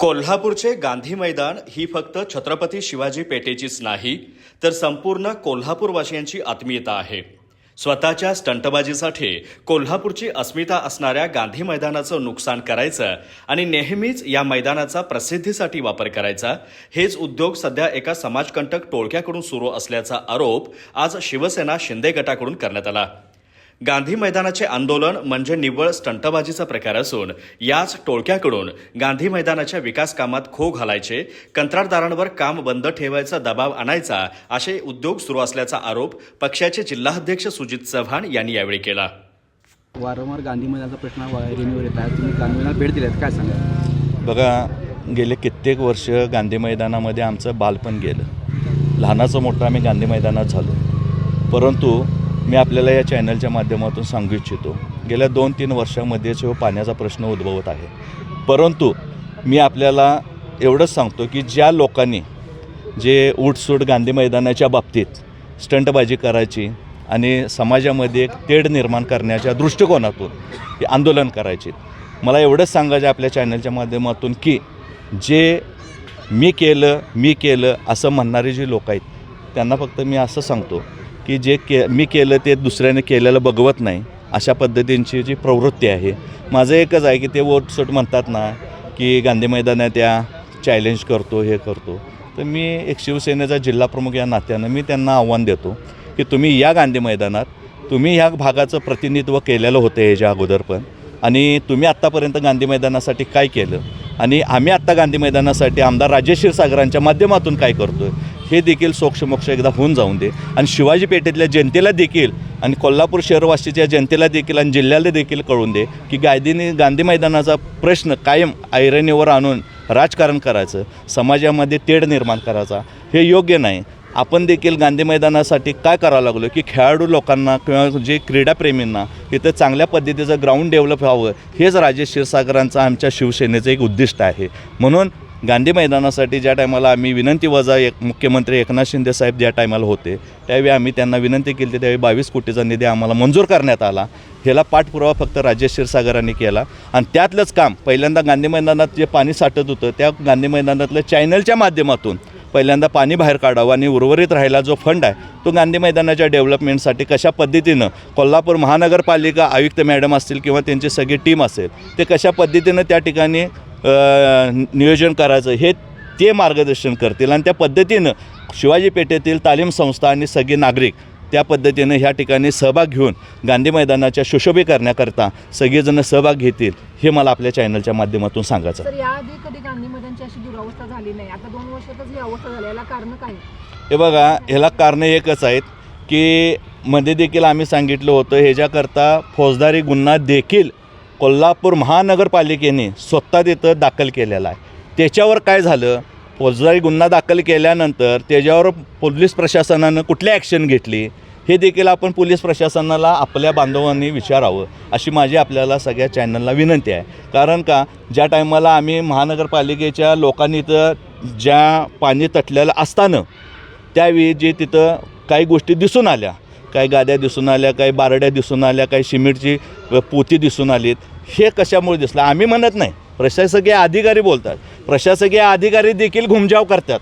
कोल्हापूरचे गांधी मैदान ही फक्त छत्रपती शिवाजी पेठेचीच नाही तर संपूर्ण कोल्हापूरवासियांची आत्मीयता आहे. स्वतःच्या स्टंटबाजीसाठी कोल्हापूरची अस्मिता असणाऱ्या गांधी मैदानाचं नुकसान करायचं आणि नेहमीच या मैदानाचा प्रसिद्धीसाठी वापर करायचा हेच उद्योग सध्या एका समाजकंटक टोळक्याकडून सुरू असल्याचा आरोप आज शिवसेना शिंदे गटाकडून करण्यात आला. गांधी मैदानाचे आंदोलन म्हणजे निव्वळ स्टंटबाजीचा प्रकार असून याच टोळक्याकडून गांधी मैदानाच्या विकास कामात खो घालायचे कंत्राटदारांवर काम बंद ठेवायचा दबाव आणायचा असे उद्योग सुरू असल्याचा आरोप पक्षाचे जिल्हाध्यक्ष सुजित चव्हाण यांनी यावेळी केला. वारंवार गांधी मैदानाचा प्रश्न रेणीवर येत आहे. तुम्ही गांधी मैदानाला भेट दिल्यात काय सांगा बघा गेले कित्येक वर्ष गांधी मैदानामध्ये आमचं बालपण गेलं. लहानाचं मोठं आम्ही गांधी मैदानात झालो. परंतु मी आपल्याला या चॅनलच्या माध्यमातून सांगू इच्छितो. गेल्या दोन तीन वर्षामध्येच हो पाण्याचा प्रश्न उद्भवत आहे. परंतु मी आपल्याला एवढंच सांगतो की ज्या लोकांनी जे उठसूट गांधी मैदानाच्या बाबतीत स्टंटबाजी करायची आणि समाजामध्ये एक तेढ निर्माण करण्याच्या दृष्टिकोनातून आंदोलन करायचे. मला एवढंच सांगायचं आपल्या चॅनलच्या माध्यमातून की जे मी केलं मी केलं असं म्हणणारे जे लोक आहेत त्यांना फक्त मी असं सांगतो की जे के मी केलं ते दुसऱ्याने केलेलं बघवत नाही अशा पद्धतींची जी प्रवृत्ती आहे. माझं एकच आहे की ते वोटसूट म्हणतात ना की गांधी मैदानात या चॅलेंज करतो हे करतो. तर मी एक शिवसेनेचा जिल्हाप्रमुख या नात्यानं मी त्यांना आव्हान देतो की तुम्ही या गांधी मैदानात तुम्ही ह्या भागाचं प्रतिनिधित्व केलेलं होतं ह्याच्या अगोदर पण आणि तुम्ही आत्तापर्यंत गांधी मैदानासाठी काय केलं? आणि आम्ही आत्ता गांधी मैदानासाठी आमदार राजेश क्षीरसागरांच्या माध्यमातून काय करतो आहे हे देखील सोक्षमोक्ष एकदा होऊन जाऊन दे. आणि शिवाजी पेठेतल्या जनतेला देखील आणि कोल्हापूर शहरवासीच्या जनतेला देखील आणि जिल्ह्याला देखील कळून दे की गायदीने गांधी मैदानाचा प्रश्न कायम ऐरणीवर आणून राजकारण करायचं समाजामध्ये तेढ निर्माण करायचा हे योग्य नाही. आपण देखील गांधी मैदानासाठी काय करावं लागलो की खेळाडू लोकांना किंवा जे क्रीडाप्रेमींना इथं चांगल्या पद्धतीचं ग्राउंड डेव्हलप व्हावं हेच राजेश क्षीरसागरांचं आमच्या शिवसेनेचं एक उद्दिष्ट आहे. म्हणून गांधी मैदानासाठी ज्या टायमाला आम्ही विनंती वजा एक मुख्यमंत्री एकनाथ शिंदे साहेब ज्या टायमाला होते त्यावेळी आम्ही त्यांना विनंती केली त्यावेळी बावीस कोटीचा निधी आम्हाला मंजूर करण्यात आला. ह्याला पाठपुरावा फक्त राजेश क्षीरसागरांनी केला. आणि त्यातलंच काम पहिल्यांदा गांधी मैदानात जे पाणी साठत होतं त्या गांधी मैदानातल्या चॅनलच्या माध्यमातून पहिल्यांदा पाणी बाहेर काढावं आणि उर्वरित राहिला जो फंड आहे तो गांधी मैदानाच्या डेव्हलपमेंटसाठी कशा पद्धतीनं कोल्हापूर महानगरपालिका आयुक्त मॅडम असतील किंवा त्यांची सगळी टीम असेल ते कशा पद्धतीनं त्या ठिकाणी नियोजन करायचं हे ते मार्गदर्शन करतील. आणि त्या पद्धतीनं शिवाजी पेठेतील तालीम संस्था आणि सगळे नागरिक त्या पद्धतीनं ह्या ठिकाणी सहभाग घेऊन गांधी मैदानाच्या सुशोभीकरणाकरता सगळेजण सहभाग घेतील हे मला आपल्या चॅनलच्या माध्यमातून सांगायचं तर याआधी कधी गांधी मैदानची अशी दुरावस्था झाली नाही? आता दोन वर्षातच ही अवस्था झाली याला कारण काय? हे बघा ह्याला कारणं एकच आहेत की मध्ये देखील आम्ही सांगितलं होतं ह्याच्याकरता फौजदारी गुन्हा देखील कोल्हापूर महानगरपालिकेने स्वतः तिथं दाखल केलेला आहे. त्याच्यावर काय झालं? फौजदारी गुन्हा दाखल केल्यानंतर त्याच्यावर पोलीस प्रशासनानं कुठली ॲक्शन घेतली? हे देखील आपण पोलीस प्रशासनाला आपल्या बांधवांनी विचारावं अशी माझी आपल्याला सगळ्या चॅनलला विनंती आहे. कारण का? ज्या टायमाला आम्ही महानगरपालिकेच्या लोकांनी तर ज्या पाणी तटलेलं असताना त्यावेळी जे तिथं काही गोष्टी दिसून आल्या काही गाद्या दिसून आल्या काही बारड्या दिसून आल्या काही सिमेंटची पोती दिसून आलीत. हे कशामुळे दिसलं? आम्ही म्हणत नाही. प्रशासकीय अधिकारी बोलतात. प्रशासकीय अधिकारी देखील घुमजाव करतात.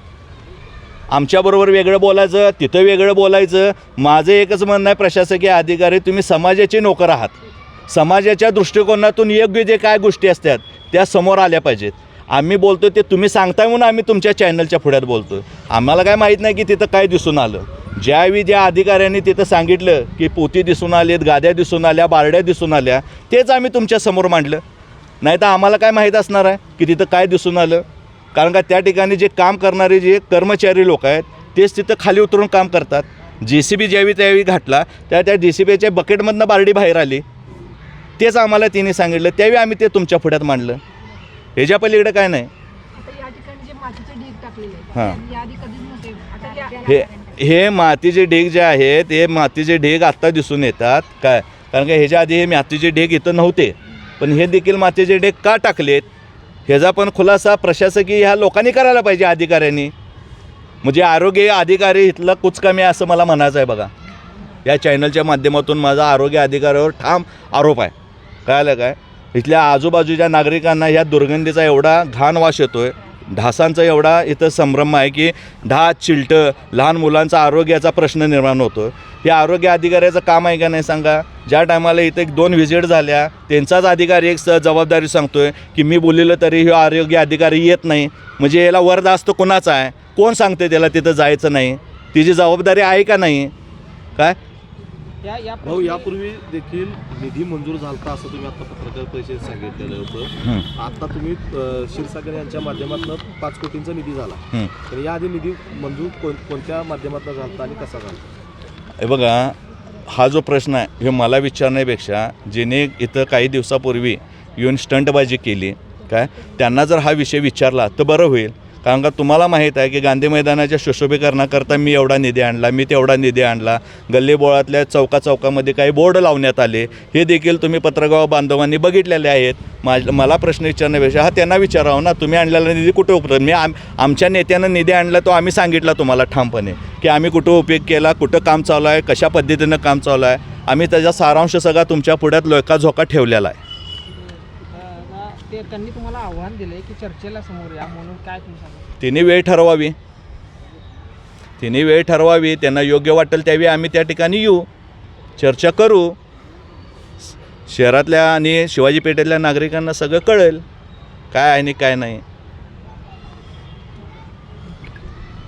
आमच्याबरोबर वेगळं बोलायचं तिथं वेगळं बोलायचं. माझं एकच म्हणणं आहे प्रशासकीय अधिकारी तुम्ही समाजाचे नोकर आहात. समाजाच्या दृष्टिकोनातून योग्य जे काय गोष्टी असतात त्या समोर आल्या पाहिजेत. आम्ही बोलतो ते तुम्ही सांगताय म्हणून आम्ही तुमच्या चॅनलच्या पुढ्यात बोलतो आम्हाला काय माहीत नाही की तिथं काय दिसून आलं. ज्यावेळी ज्या अधिकाऱ्यांनी तिथं सांगितलं की पोती दिसून आलेत गाद्या दिसून आल्या बारड्या दिसून आल्या तेच आम्ही तुमच्यासमोर मांडलं. नाही तर आम्हाला काय माहीत असणार आहे की तिथं काय दिसून आलं? कारण का त्या ठिकाणी जे काम करणारे जे कर्मचारी लोक आहेत तेच तिथं खाली उतरून काम करतात. जे सी बी ज्यावेळी त्यावेळी घातला त्या त्या जे सी बीच्या बकेटमधनं बारडी बाहेर आली. तेच आम्हाला तिने सांगितलं त्यावेळी आम्ही ते तुमच्या पुढ्यात मांडलं. ह्याच्या पलीकडे काय नाही. हां. हे हे मातीचे ढीग जे आहेत हे मातीचे ढीग आत्ता दिसून येतात. काय? कारण का ह्याच्या आधी हे मातीचे ढीग इथं नव्हते. पण हे देखील मातीचे ढीग का टाकलेत? ह्याचा पण खुलासा प्रशासकीय ह्या लोकांनी करायला पाहिजे अधिकाऱ्यांनी. म्हणजे आरोग्य अधिकारी इथलं कुचकामी आहे असं मला म्हणायचं आहे बघा. या चॅनलच्या माध्यमातून माझा आरोग्य अधिकाऱ्यावर ठाम आरोप आहे. कळालं काय? इथल्या आजूबाजूच्या नागरिकांना ह्या दुर्गंधीचा एवढा घाण वास येतो आहे ढासांचा एवढा इथं संभ्रम आहे की ढास चिलटं लहान मुलांचा आरोग्याचा प्रश्न निर्माण होतो. हे आरोग्य अधिकाऱ्याचं काम आहे का नाही सांगा? ज्या टायमाला इथे एक दोन व्हिजिट झाल्या त्यांचाच अधिकारी एक स जबाबदारी सांगतोय की मी बोललेलं तरी हे आरोग्य अधिकारी येत नाही. म्हणजे याला वरदास्त कोणाचा आहे? कोण सांगते त्याला तिथं जायचं नाही? तिची जबाबदारी आहे का नाही? काय? भाऊ यापूर्वी देखील निधी मंजूर झालता असं तुम्ही आता पत्रकार परिषदेत सांगितलेलं होतं. हं, आता तुम्ही क्षीरसागर यांच्या माध्यमातून पाच कोटींचा निधी झाला. हं. तर याआधी निधी मंजूर कोण कोणत्या माध्यमातून झालता आणि कसा झाला? हे बघा हा जो प्रश्न आहे हे मला विचारण्यापेक्षा जिने इथं काही दिवसापूर्वी येऊन स्टंटबाजी केली काय? त्यांना जर हा विषय विचारला तर बरं होईल. कारण का तुम्हाला माहीत आहे की गांधी मैदानाच्या सुशोभीकरणाकरता मी एवढा निधी आणला मी तेवढा निधी आणला. गल्लीबोळातल्या चौका चौकामध्ये काही बोर्ड लावण्यात आले. हे देखील तुम्ही पत्रगाव बांधवांनी बघितलेले आहेत. मा मला प्रश्न विचारण्यापेक्षा हा त्यांना विचारावं ना. तुम्ही आणलेला निधी कुठे उपयोग मी आम आमच्या नेत्यानं निधी आणला तो आम्ही सांगितला तुम्हाला ठामपणे की आम्ही कुठं उपयोग केला कुठं काम चालू आहे कशा पद्धतीनं काम चालू आहे. आम्ही त्याचा सारांश सगळा तुमच्या पुढ्यात लोका झोका ठेवलेला आहे. ते त्यांनी तुम्हाला आव्हान दिले की चर्चेला समोर या म्हणून काय तुम्ही सांगा तिने वेळ ठरवावी. तिने वेळ ठरवावी. त्यांना योग्य वाटेल त्यावेळी आम्ही त्या ठिकाणी येऊ. चर्चा करू. शहरातल्या आणि शिवाजी पेठेतल्या नागरिकांना सगळं कळेल. काय आहे आणि काय नाही.